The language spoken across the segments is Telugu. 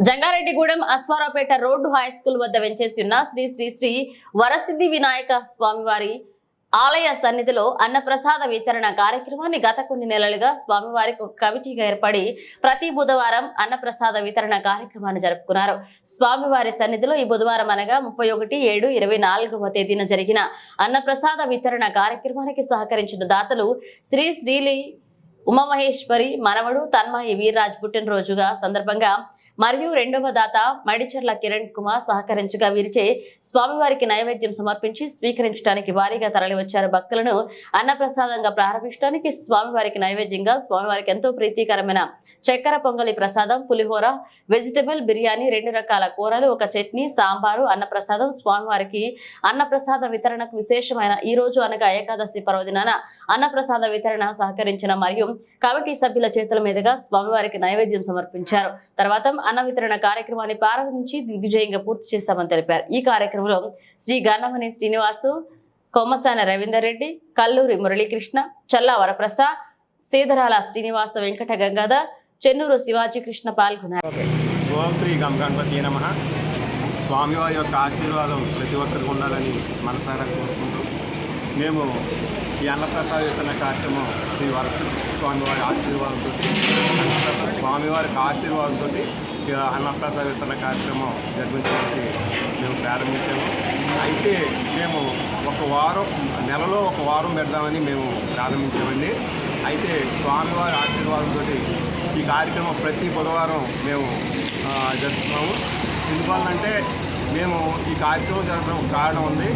Jangareddygudem Aswaraopeta road high school వద్ద వెంచేసి ఉన్న శ్రీ శ్రీ శ్రీ వరసిద్ధి వినాయక స్వామివారి ఆలయ సన్నిధిలో అన్నప్రసాద వితరణ కార్యక్రమాన్ని గత కొన్ని నెలలుగా స్వామివారికి ఒక కమిటీగా ఏర్పడి ప్రతి బుధవారం అన్నప్రసాద వితరణ కార్యక్రమాన్ని జరుపుకున్నారు. స్వామివారి సన్నిధిలో ఈ బుధవారం అనగా ముప్పై ఒకటి ఏడు ఇరవై నాలుగవ తేదీన జరిగిన అన్నప్రసాద వితరణ కార్యక్రమానికి సహకరించిన దాతలు శ్రీ శ్రీలి ఉమామహేశ్వరి మనవడు తన్మయి వీర్రాజ్ పుట్టినరోజుగా సందర్భంగా మరియు రెండవ దాత మడిచర్ల కిరణ్ కుమార్ సహకరించగా వీరిచే స్వామివారికి నైవేద్యం సమర్పించి స్వీకరించడానికి భారీగా తరలివచ్చారు భక్తులను. అన్నప్రసాదంగా ప్రారంభించడానికి స్వామివారికి నైవేద్యంగా స్వామివారికి ఎంతో ప్రీతికరమైన చక్కెర పొంగలి ప్రసాదం పులిహోర వెజిటబుల్ బిర్యానీ రెండు రకాల కూరలు ఒక చట్నీ సాంబారు అన్నప్రసాదం స్వామివారికి అన్నప్రసాద వితరణకు విశేషమైన ఈ రోజు అనగా ఏకాదశి పర్వదినాన అన్నప్రసాద వితరణ సహకరించిన మరియు కమిటీ సభ్యుల చేతుల మీదుగా స్వామివారికి నైవేద్యం సమర్పించారు. తర్వాత అన్న వితరణ కార్యక్రమాన్ని ప్రారంభించి దిగ్విజయంగా పూర్తి చేశామని తెలిపారు. ఈ కార్యక్రమంలో శ్రీ గన్నమణి శ్రీనివాసు కొమ్మసాన రవీందర్ రెడ్డి కల్లూరి మురళీకృష్ణ చల్లా వరప్రసాద్ సీదరాల శ్రీనివాస వెంకట గంగాధర్ చెన్నూరు శివాజీ కృష్ణ పాల్గొన్నారు. ఓం శ్రీ నమ. స్వామివారి యొక్క ఆశీర్వాదం ప్రతి ఒక్కరికి ఉండాలని మనసారా కోరుకుంటూ మేము ఈ అన్నప్రసాద వితరణ కార్యక్రమం శ్రీ వరస స్వామివారి ఆశీర్వాదంతో స్వామివారికి ఆశీర్వాదంతో ఈ అన్నప్రసాద వితరణ కార్యక్రమం జరిపించడానికి మేము ప్రారంభించాము. అయితే మేము ఒక వారం నెలలో ఒక వారం పెడదామని మేము ప్రారంభించామండి. అయితే స్వామివారి ఆశీర్వాదంతో ఈ కార్యక్రమం ప్రతి బుధవారం మేము జరుపుతున్నాము ఎందువల్లంటే మేము ఈ కార్యక్రమం జరగడం కారణం ఉంది.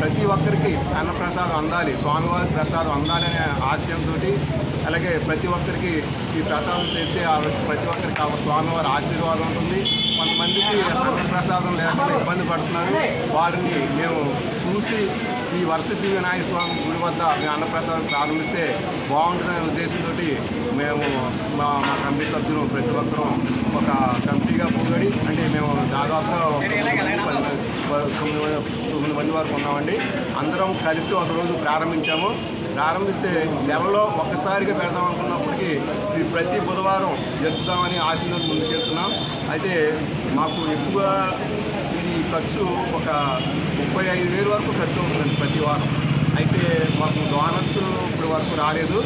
ప్రతి ఒక్కరికి అన్నప్రసాదం అందాలి స్వామివారి ప్రసాదం అందాలనే ఆశయంతో అలాగే ప్రతి ఒక్కరికి ఈ ప్రసాదం చేస్తే ప్రతి ఒక్కరికి ఆ స్వామివారి ఆశీర్వాదం ఉంటుంది. కొంతమందికి అన్నప్రసాదం లేకుండా ఇబ్బంది పడుతున్నారు. వారిని మేము చూసి ఈ వరుస వినాయక స్వామి గుడి వద్ద మేము అన్నప్రసాదం ప్రారంభిస్తే బాగుంటుందనే ఉద్దేశంతో మేము మా మా కమిటీ సభ్యులు ప్రతి ఒక్కరూ ఒక కమిటీగా పోగడి అంటే మేము దాదాపుగా తొమ్మిది తొమ్మిది మంది వరకు ఉన్నామండి. అందరం కలిసి ఒక రోజు ప్రారంభించాము. ప్రారంభిస్తే నెలలో ఒక్కసారిగా పెడదాం అనుకున్నప్పటికీ ప్రతి బుధవారం జరుపుతామని ఆశతో ముందుకెళ్తున్నాం. అయితే మాకు ఎక్కువ ఇది ఖర్చు ఒక ముప్పై ఐదు వేలు వరకు ఖర్చు అవుతుందండి ప్రతి వారం. మాకు డోనర్స్ ఇప్పుడు వరకు రాలేదు.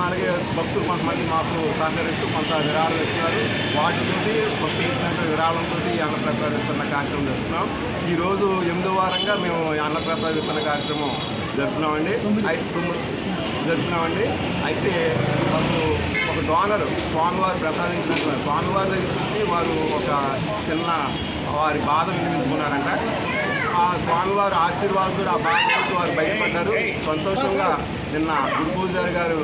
అలాగే భక్తులు కొంతమంది మాకు సహకరిస్తూ కొంత విరాళం ఇస్తున్నారు. వాటితోటి భక్తులు ఇచ్చినట్టు విరాళంతో ఈ అన్నప్రసాద విత్తన కార్యక్రమం జరుపుతున్నాం. ఈరోజు ఎనిమిదో వారంగా మేము అన్నప్రసాద్ అన్నప్రసాద విత్తన కార్యక్రమం జరుపుతున్నామండి. అయితే జరుపుతున్నామండి. అయితే మాకు ఒక డోనర్ స్వామివారు ప్రసాదించినట్టు స్వామివారి దగ్గర నుంచి వారు ఒక చిన్న వారి బాధ వినిపించుకున్నారంట. ఆ స్వామివారు ఆశీర్వాదంతో ఆ బాధ నుంచి వారు బయటపడ్డారు. సంతోషంగా నిన్న గురు పూజారి గారు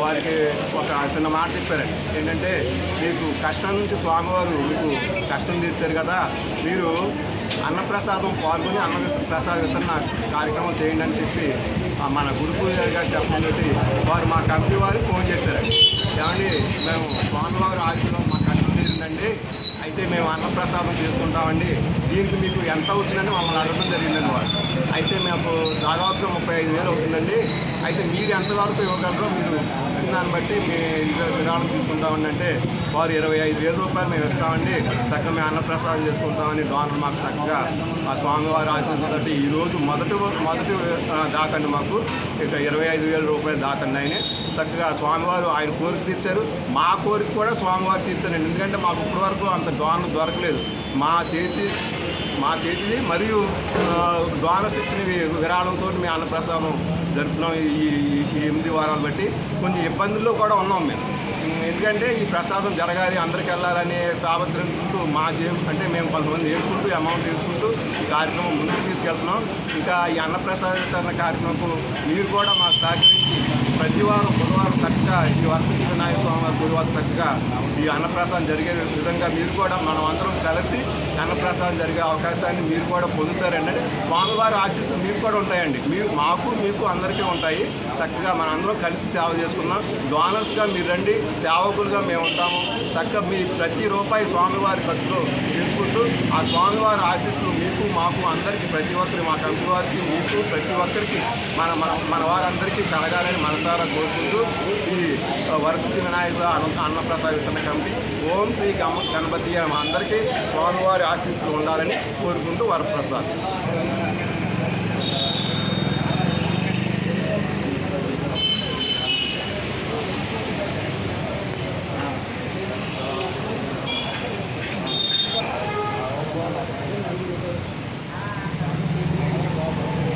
వారికి ఒక చిన్న మాట చెప్పారు ఏంటంటే మీకు కష్టం నుంచి స్వామివారు మీకు కష్టం తీర్చారు కదా. మీరు అన్నప్రసాదం పాల్గొని అన్న ప్రసాద వితరణ కార్యక్రమం చేయండి అని చెప్పి మన గురు పూజారి గారు చెప్పడం వారు మా కంపెనీ వారు ఫోన్ చేశారు ఏమండి మేము స్వామివారి ఆశీర్వాదం మా కష్టం తీరిందండి. అయితే మేము అన్నప్రసాదం చేసుకుంటామండి. దీనికి మీకు ఎంత అవుతుందని మమ్మల్ని అడగడం జరిగిందండి అయితే మాకు దాదాపుగా ముప్పై ఐదు వేలు అవుతుందండి. అయితే మీరు ఎంతవరకు ఇవ్వగలరో మీరు ఇచ్చిన దాన్ని బట్టి మీ ఇంట్లో తీసుకుంటామని అంటే వారు ఇరవై ఐదు వేల రూపాయలు మేము ఇస్తామండి. చక్కగా మేము అన్నప్రసాదం చేసుకుంటామని డోనర్ మాకు చక్కగా ఆ స్వామివారి ఆశీర్వాదంతో ఈరోజు మొదటి మొదటి దాకండి మాకు. ఇక ఇరవై ఐదు వేల రూపాయలు దాకండి ఆయన. చక్కగా స్వామివారు ఆయన కోరిక తీర్చారు. మా కోరిక కూడా స్వామివారు తీర్చారండి. ఎందుకంటే మాకు ఇప్పటివరకు అంత డోనర్ దొరకలేదు. మా చేతి మా చేతిది మరియు డోనర్స్ విరాళంతో మేము అన్నప్రసాదం జరుపుతున్నాం ఈ ఈ- ఎనిమిది వారాలు బట్టి. కొంచెం ఇబ్బందుల్లో కూడా ఉన్నాం మేము. ఎందుకంటే ఈ ప్రసాదం జరగాలి అందరికి వెళ్ళాలనే తాపత్రయంతో మా జేబు అంటే మేము కొంతమంది వేసుకుంటూ అమౌంట్ వేసుకుంటూ ఈ కార్యక్రమం ముందుకు తీసుకెళ్తున్నాం. ఇంకా ఈ అన్నప్రసాద కార్యక్రమం మీరు కూడా మాకు సహకరించి ప్రతి వారం బుధవారం చక్కగా ఈ వరసతి వినాయక స్వామి వారి చక్కగా ఈ అన్నప్రసాదం జరిగే విధంగా మీరు కూడా మనం అందరం కలిసి అన్నప్రసాదం జరిగే అవకాశాన్ని మీరు కూడా పొందుతారండి. స్వామివారి ఆశీస్సులు మీకు కూడా ఉంటాయండి. మీరు మాకు మీకు అందరికీ ఉంటాయి. చక్కగా మన అందరం కలిసి సేవ చేసుకున్నాం డోనర్స్గా మీరు రండి. సేవకులుగా మేము ఉంటాము. చక్కగా మీ ప్రతి రూపాయి స్వామివారి ఖర్చులో తీసుకుంటూ ఆ స్వామివారి ఆశీస్సులు మీకు మాకు అందరికీ ప్రతి ఒక్కరి మా కమిటీ వారికి మీకు ప్రతి ఒక్కరికి మన మన మన వారందరికీ కలగాలని మనసారా కోరుకుంటూ ఈ వరసతి వినాయక అన్న అన్నప్రసాద విత్తన కమిటీ ఓం శ్రీ గమ గణపతి అందరికీ స్వామివారి ఆశీస్సులు ఉండాలని కోరుకుంటూ వరప్రసాద్.